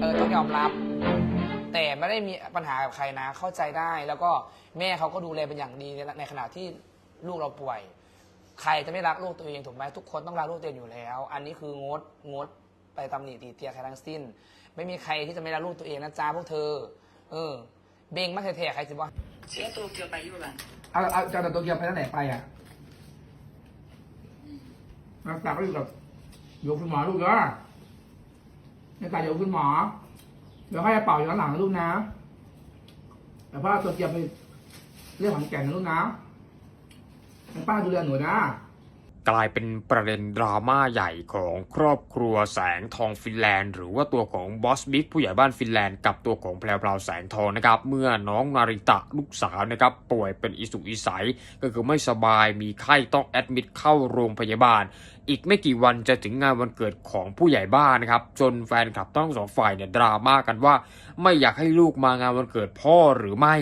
เออต้องยอมรับ แต่ไม่ได้มีปัญหากับใครนะ เข้าใจได้ แล้วก็แม่เขาก็ดูแลเป็นอย่างดีในในขณะที่ลูกเราป่วย ใครจะไม่รักลูกตัวเองถูกไหมทุกคนต้องรักลูกตัวเองอยู่แล้ว อันนี้คืองดงดไปตำหนิตีเตียใครทั้งสิ้น ไม่มีใครที่จะไม่รักลูกตัวเองนะจ๊ะพวกเธอ เออ เบงมาแท้ๆใครจะว่าเสียตัวเกียวไปอยู่บ้านเอาเอาจะเอาตัวเกียวไปที่ไหนไปอะรักษาก็อยู่กับอยู่กับคุณหมอลูกเด้อ ในตาอยู่กับคุณหมอ เดี๋ยวให้เป่าอยู่ข้างหลังนะลูกนะแต่พ่อตัวเกียวไปเรื่องของแก่นนะลูกนะให้ป้าดูแลหนูนะ กลายเป็นประเด็นดราม่าใหญ่ของครอบครัวแสงทองฟินแลนด์ หรือว่าตัวของบอสบิ๊กผู้ใหญ่บ้านฟินแลนด์กับตัวของแพรวแสงทองนะครับ เมื่อน้องนาริตะลูกสาวนะครับ ป่วยเป็นอิสุอิสัยก็คือไม่สบายมีไข้ต้องแอดมิดเข้าโรงพยาบาล อีกไม่กี่วันจะถึงงานวันเกิดของผู้ใหญ่บ้านนะครับ จนแฟนคลับทั้งสองฝ่ายเนี่ยดราม่ากันว่า ไม่อยากให้ลูกมางานวันเกิดพ่อหรือไม่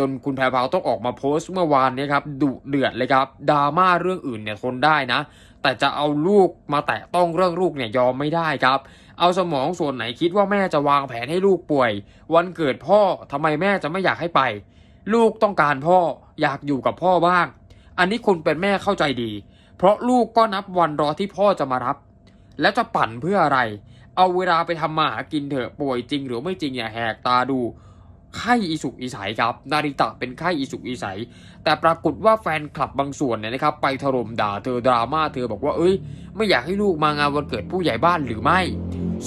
จนคุณแพรพาวต้องออกมาโพสต์เมื่อวานนี้ครับดุเดือดเลยครับดราม่าเรื่องอื่นเนี่ยทนได้นะ แต่จะเอาลูกมาแตะต้องเรื่องลูกเนี่ยยอมไม่ได้ครับ เอาสมองส่วนไหนคิดว่าแม่จะวางแผนให้ลูกป่วย วันเกิดพ่อทำไมแม่จะไม่อยากให้ไป ลูกต้องการพ่ออยากอยู่กับพ่อบ้าง อันนี้คนเป็นแม่เข้าใจดี เพราะลูกก็นับวันรอที่พ่อจะมารับ แล้วจะปั่นเพื่ออะไร เอาเวลาไปทำมาหากินเถอะป่วยจริง หรือไม่จริงอย่าแหกตาดู ไข้อีสุกอีใสครับ นาริตะเป็นไข้อีสุกอีใสแต่ปรากฏว่าแฟนคลับบางส่วนเนี่ยนะครับ ไปถล่มด่าเธอดราม่าเธอบอกว่าเอ้ย ไม่อยากให้ลูกมางานวันเกิดผู้ใหญ่บ้านหรือไม่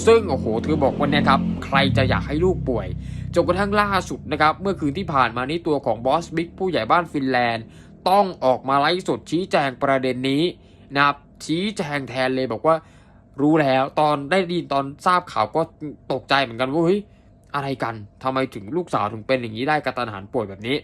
ซึ่งโอ้โหเธอบอกวันนี้ครับ ใครจะอยากให้ลูกป่วยจนกระทั่งล่าสุดนะครับ เมื่อคืนที่ผ่านมานี้ตัวของบอสบิ๊กผู้ใหญ่บ้านฟินแลนด์ ต้องออกมาไลฟ์สดชี้แจงประเด็นนี้นะครับชี้แจงแทนเลยบอกว่า รู้แล้วตอนได้ยินตอนทราบข่าวก็ตกใจเหมือนกันว่าเฮ้ย อะไรกันทำไมถึงลูกสาวถึงเป็นอย่างนี้ได้กระตันหันป่วยแบบนี้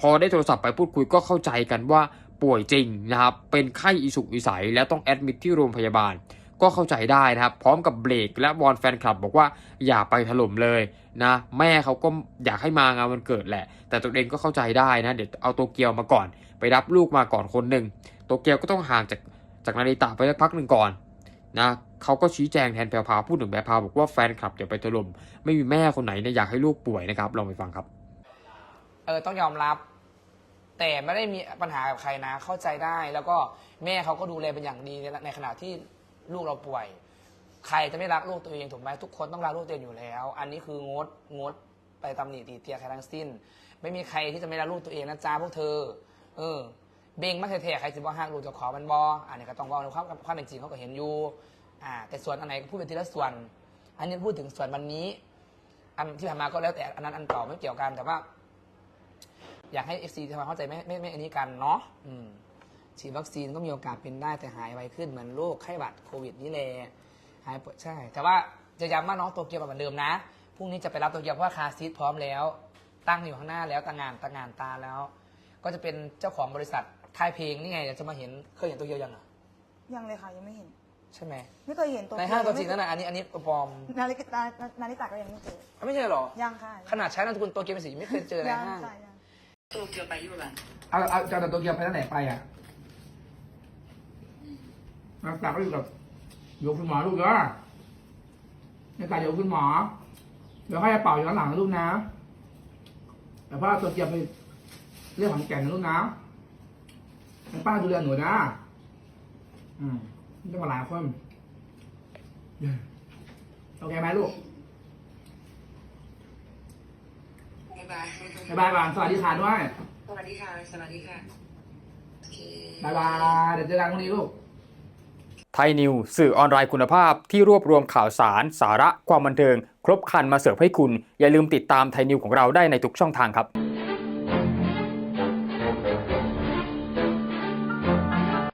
พอได้โทรศัพท์ไปพูดคุยก็เข้าใจกันว่าป่วยจริงนะครับ เป็นไข้อีสุกอีใสและต้องแอดมิทที่โรงพยาบาล ก็เข้าใจได้นะครับ พร้อมกับเบรกและวอนแฟนคลับบอกว่าอย่าไปถล่มเลยนะแม่เขาก็อยากให้มางานวันเกิดแหละ แต่ตัวเองก็เข้าใจได้นะ เดี๋ยวเอาโตเกียวมาก่อน ไปรับลูกมาก่อนคนหนึ่งโตเกียวก็ต้องห่างจากจากนาริตะไปสักพักหนึ่งก่อนนะ เขาก็ชี้แจงแทนแพรพาพูดถึงแพรพาบอกว่าแฟนคลับอย่าไปถล่มไม่มีแม่คนไหนเนี่ยอยากให้ลูกป่วยนะครับลองไปฟังครับ เออต้องยอมรับ แต่ไม่ได้มีปัญหากับใครนะ เข้าใจได้แล้วก็แม่เขาก็ดูแลเป็นอย่างดีในในขณะที่ลูกเราป่วย ใครจะไม่รักลูกตัวเองถูกไหมทุกคนต้องรักลูกตัวเองอยู่แล้ว อันนี้คืองดงดไปตำหนิตีเตียใครทั้งสิ้น ไม่มีใครที่จะไม่รักลูกตัวเองนะจ๊ะพวกเธอ เออเบงมาแท้ๆใครจะบอกห้างลูกจะขอมันบออันนี้ก็ต้องบอกในความความเป็นจริงเขาก็เห็นอยู่ อ่า แต่ส่วนอันไหนก็พูดเป็นทีละส่วน อันนี้พูดถึงส่วนวันนี้ อันที่ผ่านมาก็แล้วแต่อันนั้นอันเก่าไม่เกี่ยวกันแต่ว่า อยากให้เอฟซีทำความเข้าใจไม่ไม่ไม่อันนี้กันเนาะอืมฉีดวัคซีนก็มีโอกาสเป็นได้แต่หายไวขึ้นเหมือนโรคไข้หวัดโควิดนี่แหละหายปวดใช่ แต่ว่าจะย้ำว่าน้องโตเกียวเหมือนเดิมนะพรุ่งนี้จะไปรับโตเกียวเพราะว่าคาซีทพร้อมแล้ว ตั้งอยู่ข้างหน้าแล้วตั้งงานตั้งงานตาแล้ว ก็จะเป็นเจ้าของบริษัทค่ายเพลงนี่ไงเดี๋ยวจะมาเห็นเคยเห็นโตเกียวยังอะยังเลยค่ะยังไม่เห็น ใช่ไหมไม่เคยเห็นตัวในห้างตัวจริงนั่นแหละอันนี้อันนี้ปลอมนาฬิกานาฬิกาก็ยังไม่เจอไม่ใช่หรอยังค่ะขนาดใช้นามสกุลโตเกียวเป็นสีไม่เคยเจอในยังห้างค่ะยังตัวเกียวไปอยู่บ้านเอาเอาจะเอาตัวเกียวไปที่ไหนไปอะรักษาก็อยู่กับอยู่กับคุณหมอลูกเด้อรักษาอยู่กับคุณหมอเดี๋ยวให้เป่าอยู่ข้างหลังนะลูกนะแต่พ่อเอาตัวเกียวไปเรื่องของแก่นนะลูกนะให้ป้าดูแลหนูนะอืมนี่ จะมาหลายคนโอเคไหมลูกบ๊ายบายบ๊ายบายก่อนสวัสดีค่ะด้วย สวัสดีค่ะ สวัสดีค่ะโอเคบ๊ายบาย เดี๋ยวเจอกันพรุ่งนี้ลูกไทยนิวสื่อออนไลน์คุณภาพที่รวบรวมข่าวสาร สาระความบันเทิง ครบครันมาเสิร์ฟให้คุณ อย่าลืมติดตามไทยนิวของเราได้ในทุกช่องทางครับ